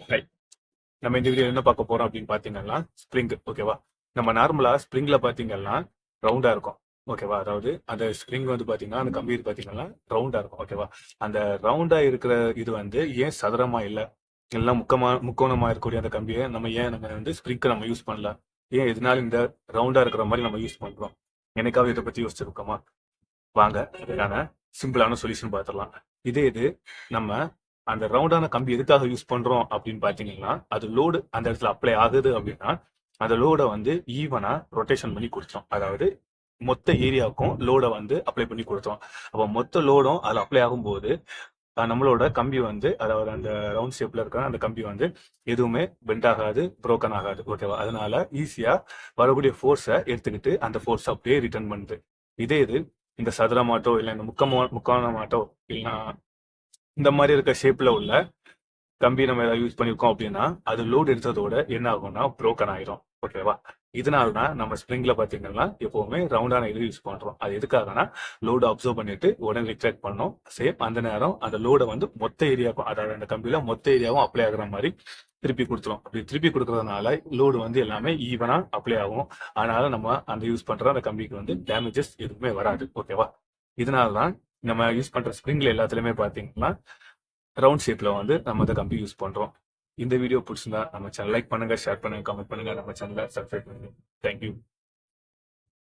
Right நம்ம இந்த video என்ன பார்க்க போறோம் அப்படின்னு பாத்தீங்கன்னா ஸ்ப்ரிங் ஓகேவா நம்ம நார்மலா ஸ்ப்ரிங்ல பாத்தீங்கன்னா ரவுண்டா இருக்கும். ஓகேவா அதாவது அந்த ஸ்ப்ரிங் வந்து பாத்தீங்கன்னா அந்த கம்பி பாத்தீங்கன்னா ரவுண்டா இருக்கும். ஓகேவா அந்த ரவுண்டா இருக்கிற இது வந்து ஏன் சதுரமா இல்ல? எல்லாம் முக்கமா முக்கோணமா இருக்கக்கூடிய அந்த கம்பியை நம்ம ஏன் நம்ம வந்து ஸ்ப்ரிங்க்கு நம்ம யூஸ் பண்ணல? ஏன் எதனால இந்த ரவுண்டா இருக்கிற மாதிரி நம்ம யூஸ் பண்றோம்? எனக்காவது இதை பத்தி யோசிச்சிருக்கோமா வாங்க அதுக்கான சிம்பிளான சொல்யூஷன் பார்த்துடலாம். இதே இது நம்ம அந்த ரவுண்டான கம்பி எதுக்காக யூஸ் பண்றோம் அப்படின்னு பாத்தீங்கன்னா அது லோடு அந்த இடத்துல அப்ளை ஆகுது அப்படின்னா அந்த லோடை வந்து ஈவனா ரொட்டேஷன் பண்ணி கொடுத்தோம். அதாவது மொத்த ஏரியாவுக்கும் லோடை வந்து அப்ளை பண்ணி கொடுத்தோம். அப்போ மொத்த லோடும் அதில் அப்ளை ஆகும்போது நம்மளோட கம்பி வந்து அதாவது அந்த ரவுண்ட் ஷேப்ல இருக்கிற அந்த கம்பி வந்து எதுவுமே பெண்ட் ஆகாது புரோக்கன் ஆகாது ஓகேவா அதனால ஈஸியா வரக்கூடிய ஃபோர்ஸை எடுத்துக்கிட்டு அந்த ஃபோர்ஸ் அப்படியே ரிட்டர்ன் பண்ணுது. இதே இது இந்த சதுரமாட்டோ இல்லை இந்த முக்கமோ மாட்டோ இல்லைன்னா இந்த மாதிரி இருக்க ஷேப்ல உள்ள கம்பி நம்ம ஏதாவது யூஸ் பண்ணியிருக்கோம் அப்படின்னா அது லோடு எடுத்ததோட என்ன ஆகும்னா ப்ரோக்கன் ஆயிரும். ஓகேவா இதனால தான் நம்ம ஸ்ப்ரிங்ல பாத்தீங்கன்னா எப்பவுமே ரவுண்டான இது யூஸ் பண்றோம். அது எதுக்காகனா லோடு அப்சர்வ் பண்ணிட்டு உடனே ரிட்ராக்ட் பண்ணோம். சேம் அந்த நேரம் அந்த லோடை வந்து மொத்த ஏரியாவுக்கும் அதாவது அந்த கம்பியில மொத்த ஏரியாவும் அப்ளை ஆகுற மாதிரி திருப்பி கொடுத்துரும். அப்படி திருப்பி கொடுக்கறதுனால லோடு வந்து எல்லாமே ஈவனா அப்ளை ஆகும். அதனால நம்ம அந்த யூஸ் பண்ற அந்த கம்பிக்கு வந்து டேமேஜஸ் எதுவுமே வராது. ஓகேவா இதனால தான் நம்ம யூஸ் பண்ற ஸ்ப்ரிங்ல எல்லாத்துலயுமே பாத்தீங்கன்னா ரவுண்ட் ஷேப்ல வந்து நம்ம இந்த கம்பி யூஸ் பண்றோம். இந்த வீடியோ பிடிச்சிருந்தா நம்ம சேனல் லைக் பண்ணுங்க ஷேர் பண்ணுங்க கமெண்ட் பண்ணுங்க நம்ம சேனலை சப்ஸ்கிரைப் பண்ணுங்க. தேங்க்யூ